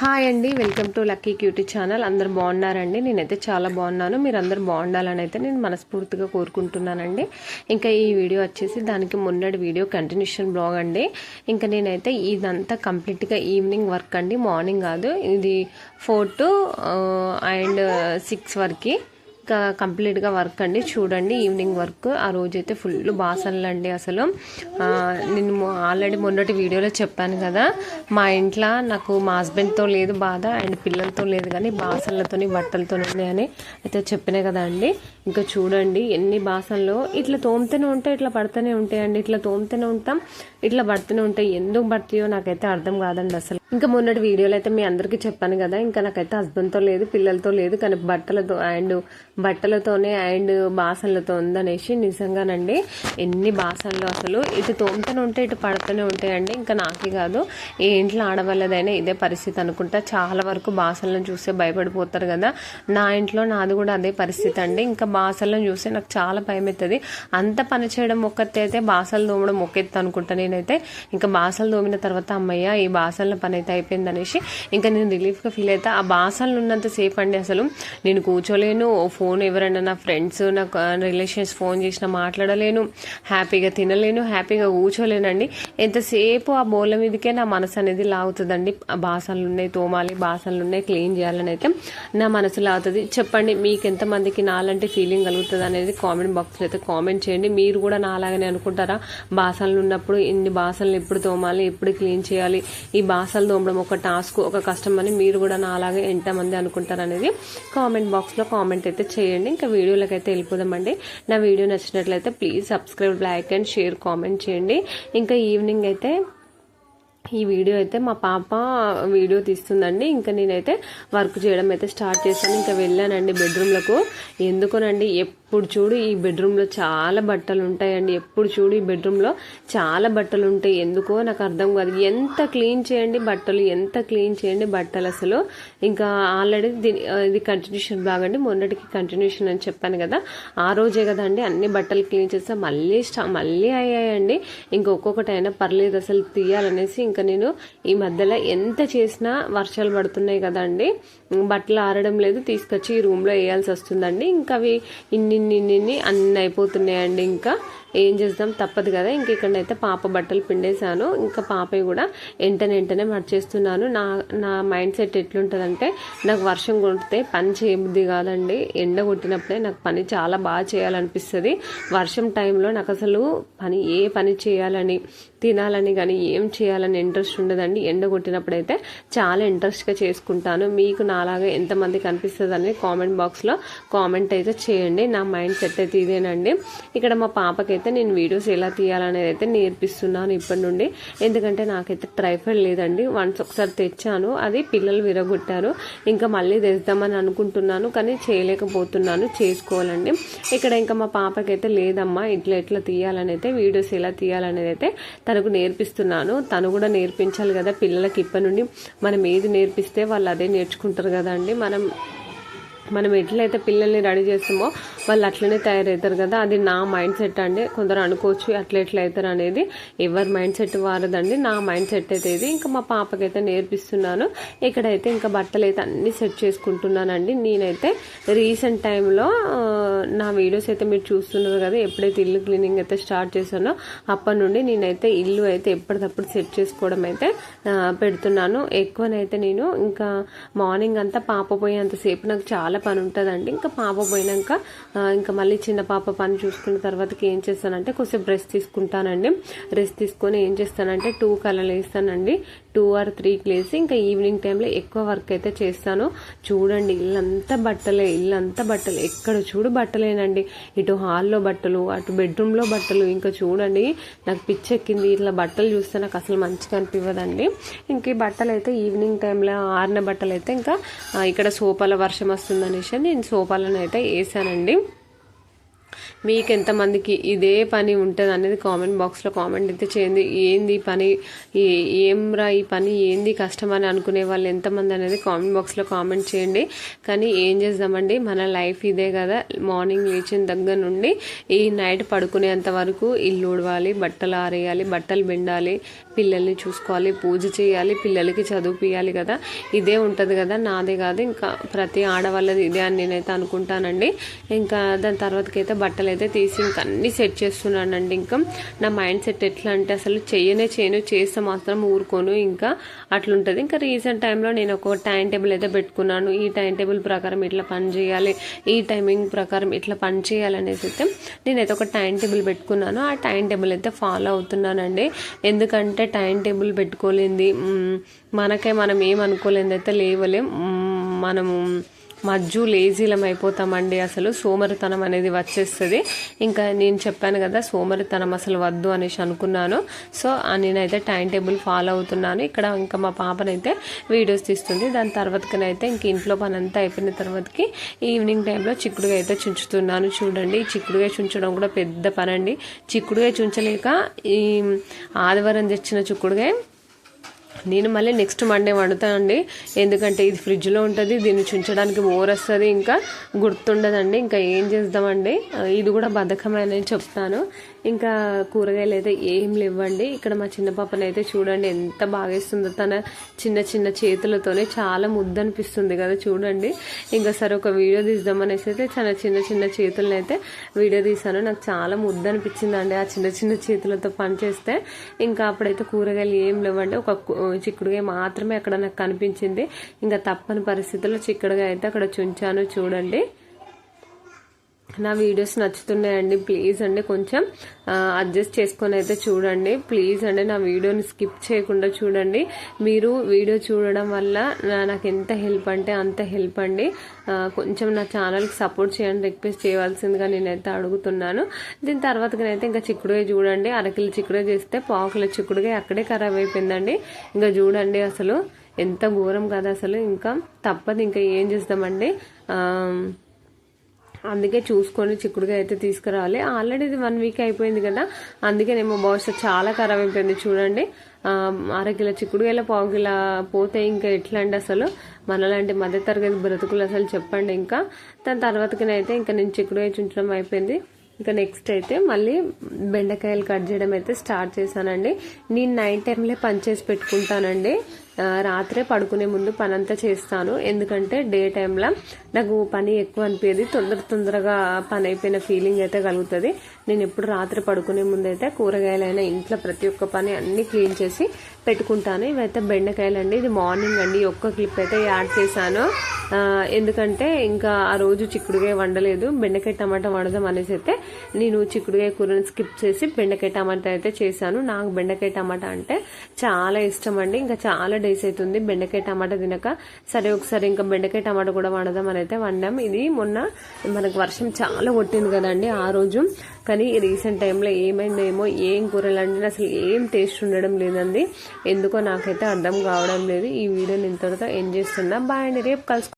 Hi అండి welcome to lucky cutie channel. అందరు బాగున్నారండి? నేనైతే చాలా బాగున్నాను. మీరు అందరు బాగుండాలని అయితే నేను మనస్ఫూర్తిగా కోరుకుంటున్నానండి. ఇంకా ఈ వీడియో వచ్చేసి దానికి మొన్నటి వీడియో కంటిన్యూషన్ బ్లాగ్ అండి. ఇంకా నేనైతే ఇదంతా కంప్లీట్గా ఈవినింగ్ వర్క్ అండి మార్నింగ్ కాదు. ఇది ఫోర్ టు అండ్ సిక్స్ వరకు. ఇంకా కంప్లీట్గా వర్క్ అండి. చూడండి ఈవినింగ్ వర్క్. ఆ రోజైతే ఫుల్ బాసనలు అండి అసలు. నేను ఆల్రెడీ మొన్నటి వీడియోలో చెప్పాను కదా మా ఇంట్లో నాకు మా హస్బెండ్తో లేదు బాధ అండ్ పిల్లలతో లేదు కానీ బాసనలతోని బట్టలతో అని అయితే చెప్పినా కదా అండి. ఇంకా చూడండి ఎన్ని బాసనలు. ఇట్లా తోముతూనే ఉంటాయి ఇట్లా పడుతూనే ఉంటాయండి ఇట్లా తోముతూనే ఉంటాం ఇట్లా పడుతూనే ఉంటాయి. ఎందుకు పడతాయో నాకైతే అర్థం కాదండి అసలు. ఇంకా మొన్నటి వీడియోలో అయితే మీ అందరికీ చెప్పాను కదా ఇంకా నాకైతే హస్బెండ్తో లేదు పిల్లలతో లేదు కానీ బట్టలతో అండ్ బట్టలతోనే అండ్ బాసనలతో ఉందనేసి నిజంగానండి ఎన్ని బాసనలు అసలు ఇటు తోముతూనే ఉంటే ఇటు పడుతూనే ఉంటాయండి ఇంకా నాకే కాదు ఏ ఇంట్లో ఆడవాళ్ళదైనా ఇదే పరిస్థితి అనుకుంటా. చాలా వరకు బాసనలను చూస్తే భయపడిపోతారు కదా. నా ఇంట్లో నాది కూడా అదే పరిస్థితి అండి. ఇంకా బాసనలను చూస్తే నాకు చాలా భయం అవుతుంది అంత పని చేయడం ఒక్కతే అయితే బాసలు తోమడం ఒకెత్తు అనుకుంటా నేనైతే. ఇంకా బాసలు తోమిన తర్వాత అమ్మయ్య ఈ బాసనల పని అయితే అయిపోయింది అనేసి ఇంకా నేను రిలీఫ్గా ఫీల్ అయితే ఆ బాసనలు ఉన్నంత సేఫ్ అండి అసలు. నేను కూర్చోలేను ఫోన్ ఎవరైనా నా ఫ్రెండ్స్ నా రిలేషన్స్ ఫోన్ చేసినా మాట్లాడలేను హ్యాపీగా తినలేను హ్యాపీగా కూర్చోలేనండి. ఎంతసేపు ఆ బోర్ల మీదకే నా మనసు అనేది లాగుతుందండి. ఆ బాసనలు ఉన్నాయి తోమాలి బాసనలు ఉన్నాయి క్లీన్ చేయాలని అయితే నా మనసు లాగుతుంది. చెప్పండి మీకు ఎంతమందికి నాలంటే ఫీలింగ్ కలుగుతుంది అనేది కామెంట్ బాక్స్లో అయితే కామెంట్ చేయండి. మీరు కూడా నాలాగనే అనుకుంటారా? బాసనలు ఉన్నప్పుడు ఇన్ని బాసనలు ఎప్పుడు తోమాలి ఎప్పుడు క్లీన్ చేయాలి? ఈ బాసనలు తోమడం ఒక టాస్క్ ఒక కష్టం అని మీరు కూడా నా అలాగే ఎంతమంది అనుకుంటారు అనేది కామెంట్ బాక్స్లో కామెంట్ అయితే చేయండి. ఇంకా వీడియోలకు అయితే వెళ్ళిపోదామండి. నా వీడియో నచ్చినట్లయితే please subscribe like and share comment చేయండి. ఇంకా ఈవినింగ్ అయితే ఈ వీడియో అయితే మా పాప వీడియో తీస్తుందండి. ఇంకా నేనైతే వర్క్ చేయడం అయితే స్టార్ట్ చేశాను. ఇంకా వెళ్ళానండి బెడ్రూమ్లకు. ఎందుకోనండి? ఎప్పుడు చూడు ఈ బెడ్రూమ్లో చాలా బట్టలు ఉంటాయండి ఎప్పుడు చూడు ఈ బెడ్రూమ్లో చాలా బట్టలు ఉంటాయి ఎందుకో నాకు అర్థం కాదు. ఎంత క్లీన్ చేయండి బట్టలు ఎంత క్లీన్ చేయండి బట్టలు అసలు. ఇంకా ఆల్రెడీ దీని ఇది కంటిన్యూషన్ బాగండి. మొన్నటికి కంటిన్యూషన్ అని చెప్పాను కదా. ఆ రోజే కదండి అన్ని బట్టలు క్లీన్ చేస్తే. మళ్ళీ స్టా మళ్ళీ అయ్యాయండి. ఇంకా ఒక్కొక్కటి అయినా పర్లేదు అసలు తీయాలనేసి ఇంకా నేను ఈ మధ్యలో ఎంత చేసినా వర్షాలు పడుతున్నాయి కదండి బట్టలు ఆరడం లేదు. తీసుకొచ్చి ఈ రూమ్లో వేయాల్సి వస్తుందండి. ఇంకా అవి ఇన్ని ఇన్ని ఇన్ని ఇన్ని అన్ని అయిపోతున్నాయండి ఇంకా. ఏం చేద్దాం? తప్పదు కదా. ఇంక ఇక్కడైతే పాప బట్టలు పిండేశాను. ఇంకా పాప కూడా వెంటనే వెంటనే మర్చేస్తున్నాను నా నా మైండ్ సెట్ ఎట్లుంటుందంటే నాకు వర్షం కొడితే పని చేయబుద్ధి కాదండి. ఎండ కొట్టినప్పుడే నాకు పని చాలా బాగా చేయాలనిపిస్తుంది. వర్షం టైంలో నాకు అసలు పని ఏ పని చేయాలని తినాలని కానీ ఏం చేయాలని ఇంట్రెస్ట్ ఉండదండి. ఎండ కొట్టినప్పుడైతే చాలా ఇంట్రెస్ట్గా చేసుకుంటాను. మీకు నాలాగా ఎంతమందికి అనిపిస్తుంది అని కామెంట్ బాక్స్లో కామెంట్ అయితే చేయండి. నా మైండ్ సెట్ అయితే ఇదేనండి. ఇక్కడ మా పాపకైతే నేను వీడియోస్ ఎలా తీయాలనేది అయితే నేర్పిస్తున్నాను ఇప్పటి నుండి. ఎందుకంటే నాకైతే ట్రైఫైడ్ లేదండి. వన్స్ ఒకసారి తెచ్చాను. అది పిల్లలు విరగొట్టారు. ఇంకా మళ్ళీ తెద్దామని అనుకుంటున్నాను కానీ చేయలేకపోతున్నాను. చేసుకోవాలండి. ఇక్కడ ఇంకా మా పాపకైతే లేదమ్మా ఇట్లా ఎట్లా తీయాలని అయితే వీడియోస్ ఎలా తీయాలనేది అయితే తనకు నేర్పిస్తున్నాను. తను కూడా నేర్పించాలి కదా పిల్లలకి ఇప్పటి నుండి. మనం ఏది నేర్పిస్తే వాళ్ళు అదే నేర్చుకుంటారు కదండి. మనం మనం ఎట్లయితే పిల్లల్ని రెడీ చేస్తామో వాళ్ళు అట్లనే తయారవుతారు కదా. అది నా మైండ్ సెట్ అండి. కొందరు అనుకోవచ్చు అట్లా ఎట్లా అవుతారు అనేది. ఎవరి మైండ్ సెట్ వారదండి. నా మైండ్ సెట్ అయితే ఇది. ఇంకా మా పాపకైతే నేర్పిస్తున్నాను. ఇక్కడైతే ఇంకా బట్టలు అయితే అన్ని సెట్ చేసుకుంటున్నానండి. నేనైతే రీసెంట్ టైంలో నా వీడియోస్ అయితే మీరు చూస్తున్నారు కదా. ఎప్పుడైతే ఇల్లు క్లీనింగ్ అయితే స్టార్ట్ చేశానో అప్పటి నుండి నేనైతే ఇల్లు అయితే ఎప్పటికప్పుడు సెట్ చేసుకోవడం అయితే పెడుతున్నాను. ఎక్కువనైతే నేను ఇంకా మార్నింగ్ అంతా పాప పోయేంతసేపు నాకు చాలా పని ఉంటుందండి ఇంకా పాప పోయినాక ఇంకా మళ్ళీ చిన్న పాప పని చూసుకున్న తర్వాతకి ఏం చేస్తానంటే కొంచెం రెస్ట్ తీసుకుంటానండి. రెస్ట్ తీసుకొని ఏం చేస్తానంటే టూ కలర్లు వేస్తానండి టూ ఆర్ త్రీకి లేసి ఇంకా ఈవినింగ్ టైంలో ఎక్కువ వర్క్ అయితే చేస్తాను. చూడండి ఇల్లంతా బట్టలే ఇల్లంతా బట్టలు. ఎక్కడ చూడు బట్టలేనండి. ఇటు హాల్లో బట్టలు అటు బెడ్రూమ్లో బట్టలు ఇంకా చూడండి నాకు పిచ్చెక్కింది. ఇట్లా బట్టలు చూస్తే నాకు అసలు మంచిగా అనిపించదండి ఇంక ఈ బట్టలు అయితే ఈవినింగ్ టైంలో ఆరిన బట్టలు అయితే ఇంకా ఇక్కడ సోపాల వర్షం వస్తుందనేసి నేను సోపాలను అయితే వేసానండి మీకు ఎంతమందికి ఇదే పని ఉంటుంది అనేది కామెంట్ బాక్స్లో కామెంట్ అయితే చేయండి. ఏంది పని? ఏ- ఏంరా ఈ పని? ఏంది కష్టం అని అనుకునే వాళ్ళు ఎంతమంది అనేది కామెంట్ బాక్స్లో కామెంట్ చేయండి. కానీ ఏం చేద్దామండి? మన లైఫ్ ఇదే కదా. మార్నింగ్ లేచిన దగ్గర నుండి ఈ నైట్ పడుకునేంత వరకు ఇల్లు ఉడవాలి బట్టలు ఆరేయాలి బట్టలు బెండాలి పిల్లల్ని చూసుకోవాలి పూజ చేయాలి పిల్లలకి చదువుపియాలి కదా. ఇదే ఉంటుంది కదా. నాదే కాదు. ఇంకా ప్రతి ఆడవాళ్ళది ఇదే అని నేనైతే అనుకుంటానండి. ఇంకా దాని తర్వాతకైతే బట్టలు అయితే తీసి ఇంకా అన్ని సెట్ చేస్తున్నానండి. ఇంకా నా మైండ్ సెట్ ఎట్లా అంటే అసలు చేయనే చేయను చేస్తే మాత్రం ఊరుకోను. ఇంకా అట్లుంటుంది. ఇంకా రీసెంట్ టైంలో నేను ఒక టైం టేబుల్ అయితే పెట్టుకున్నాను. ఈ టైం టేబుల్ ప్రకారం ఇట్లా పని చేయాలి ఈ టైమింగ్ ప్రకారం ఇట్లా పని చేయాలనేసి అయితే నేనైతే ఒక టైం టేబుల్ పెట్టుకున్నాను. ఆ టైం టేబుల్ అయితే ఫాలో అవుతున్నానండి. ఎందుకంటే టైం టేబుల్ పెట్టుకోలేంది. మనకే మనం ఏమనుకోలేంది అయితే లేవలేం మనము మజ్జు లేజీలం అయిపోతామండి అసలు. సోమరితనం అనేది వచ్చేస్తుంది. ఇంకా నేను చెప్పాను కదా సోమరితనం అసలు వద్దు అనేసి అనుకున్నాను. సో నేనైతే టైం టేబుల్ ఫాలో అవుతున్నాను. ఇక్కడ ఇంకా మా పాపనైతే వీడియోస్ తీస్తుంది. దాని తర్వాతకనైతే ఇంక ఇంట్లో పని అంతా అయిపోయిన తర్వాతకి ఈవినింగ్ టైంలో చిక్కుడుగా అయితే చుంచుతున్నాను. చూడండి చిక్కుడుగా చుంచడం కూడా పెద్ద పని అండి చిక్కుడుగా చుంచలేక ఈ ఆదివారం తెచ్చిన చిక్కుడుగా నేను మళ్ళీ నెక్స్ట్ మండే వండుతానండి ఎందుకంటే ఇది ఫ్రిడ్జ్లో ఉంటుంది దీన్ని చుంచడానికి మోర్ వస్తుంది ఇంకా గుర్తుండదండి. ఇంకా ఏం చేద్దామండి? ఇది కూడా బద్ధకమైన చెప్తాను. ఇంకా కూరగాయలు అయితే ఏం లేవండి. ఇక్కడ మా చిన్న పాపని అయితే చూడండి ఎంత బాగా ఇస్తుందో తన చిన్న చిన్న చేతులతోనే చాలా ముద్ద అనిపిస్తుంది కదా చూడండి. ఇంకా సరే ఒక వీడియో తీద్దామనేసి అయితే చాలా చిన్న చిన్న చేతులను అయితే వీడియో తీసాను నాకు చాలా ముద్ద అనిపించిందండి ఆ చిన్న చిన్న చేతులతో పనిచేస్తే ఇంకా అప్పుడైతే కూరగాయలు ఏం లేవండి. ఒక చిక్కుడుగా మాత్రమే అక్కడ నాకు కనిపించింది. ఇంకా తప్పని పరిస్థితుల్లో చిక్కుడుగా అయితే అక్కడ చుంచాను చూడండి. నా వీడియోస్ నచ్చుతున్నాయండి ప్లీజ్ అండి కొంచెం అడ్జస్ట్ చేసుకొని అయితే చూడండి. ప్లీజ్ అండి నా వీడియోని స్కిప్ చేయకుండా చూడండి. మీరు వీడియో చూడడం వల్ల నాకు ఎంత హెల్ప్ అంటే అంత హెల్ప్ అండి. కొంచెం నా ఛానల్కి సపోర్ట్ చేయండి రిక్వెస్ట్ చేయవలసిందిగా నేనైతే అడుగుతున్నాను. దీని తర్వాతకనైతే ఇంకా చిక్కుడుగా చూడండి. అరకిలో చిక్కుడుగా చేస్తే పావు చిక్కుడుగా అక్కడే ఖరాబ్ అయిపోయిందండి. ఇంకా చూడండి అసలు ఎంత ఘోరం కదా అసలు. ఇంకా తప్పదు ఇంకా ఏం చేస్తామండి? అందుకే చూసుకొని చిక్కుడుగా అయితే తీసుకురావాలి. ఆల్రెడీ ఇది వన్ వీక్ అయిపోయింది కదా. అందుకేనేమో బహుశా చాలా ఖరాబ్ అయిపోయింది. చూడండి. అరకిలో చిక్కుడుగాయల పావు కిలో పోతే ఇంకా ఎట్లా అండి అసలు? మనలాంటి మధ్యతరగతి బ్రతుకులు అసలు చెప్పండి ఇంకా. దాని తర్వాతకినైతే ఇంకా నేను చిక్కుడుగా చుంచడం అయిపోయింది. ఇంకా నెక్స్ట్ అయితే మళ్ళీ బెండకాయలు కట్ చేయడం అయితే స్టార్ట్ చేశానండి. నేను నైట్ టైంలో పనిచేసి పెట్టుకుంటానండి. రాత్రే పడుకునే ముందు పని అంతా చేస్తాను. ఎందుకంటే డే టైంలో నాకు పని ఎక్కువ అనిపించేది తొందర తొందరగా పని అయిపోయిన ఫీలింగ్ అయితే కలుగుతుంది. నేను ఎప్పుడు రాత్రి పడుకునే ముందు అయితే కూరగాయలైనా ఇంట్లో ప్రతి ఒక్క పని అన్ని క్లీన్ చేసి పెట్టుకుంటాను. ఇవైతే బెండకాయలు అండి ఇది మార్నింగ్ అండి. ఒక్క క్లిప్ అయితే యాడ్ చేశాను. ఎందుకంటే ఇంకా ఆ రోజు చిక్కుడుగాయ వండలేదు. బెండకాయ టమాటా వండదాం అనేసి అయితే నేను చిక్కుడుగాయ కూరని స్కిప్ చేసి బెండకాయ టమాటా అయితే చేశాను. నాకు బెండకాయ టమాటా అంటే చాలా ఇష్టం అండి. ఇంకా చాలా డేస్ అవుతుంది బెండకాయ టమాటా తినక. సరే ఒకసారి ఇంకా బెండకాయ టమాటా కూడా వండదాం అని అయితే వండాం. ఇది మొన్న మనకు వర్షం చాలా కొట్టింది కదండి ఆ రోజు. కానీ రీసెంట్ టైంలో ఏమైందేమో ఏం కూరలు అంటే అసలు ఏం టేస్ట్ ఉండడం లేదండి. ఎందుకో నాకైతే అర్థం కావడం లేదు. ఈ వీడియోని ఇంతటితో ఎంజాయ్ చేస్తున్నా. బాయ్ అండి. రేపు కలుసు